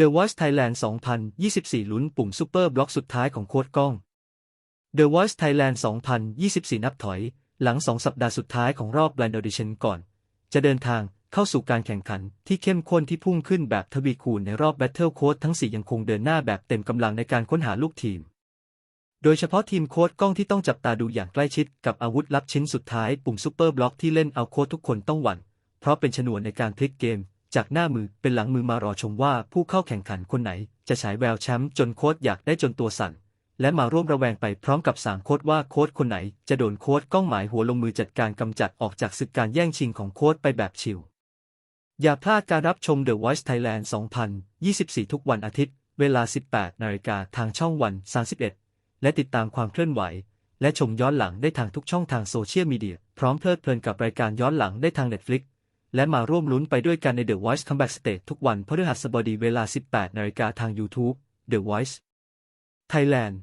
The Voice Thailand 2024 ลุ้นปุ่มซูเปอร์บล็อกสุดท้ายของโค้ดกล้อง The Voice Thailand 2024 นับถอย หลัง 2 สัปดาห์สุดท้ายของรอบ Blind Audition ก่อน จะเดินทางเข้าสู่การแข่งขันที่เข้มข้นที่พุ่งขึ้นแบบทวีคูณในรอบ Battle Code ทั้ง 4 ยังคงเดินหน้าแบบเต็มกำลังในการค้นหาลูกทีม โดยเฉพาะทีมโค้ดกล้องที่ต้องจับตาดูอย่างใกล้ชิดกับอาวุธลับชิ้นสุดท้ายปุ่มซูเปอร์บล็อกที่เล่นเอาโค้ดทุกคนต้องหวั่น เพราะเป็นชนวนในการพลิกเกม จากหน้ามือเป็นหลังมือมารอชมว่าผู้เข้าแข่งขันคนไหน จะฉายแววแชมป์จนโค้ดอยากได้จนตัวสั่น และมาร่วมระแวงไปพร้อมกับสางโค้ดว่าโค้ดคนไหน จะโดนโค้ดกล้องหมายหัวลงมือจัดการกำจัดออกจากศึกการแย่งชิงของโค้ดไปแบบชิลอย่าพลาดการรับชม The Voice Thailand 2024 ทุกวันอาทิตย์ เวลา 18 นาฬิกาทางช่องวัน 31 และติดตามความเคลื่อนไหว และชมย้อนหลังได้ทางทุกช่องทางโซเชียลมีเดีย พร้อมเพลิดเพลินกับรายการย้อนหลังได้ทาง Netflix และมาร่วมลุ้นไปด้วยกันใน The Voice Comeback Stage ทุกวันพฤหัสบดีเวลา 18นาฬิกาทาง YouTube The Voice Thailand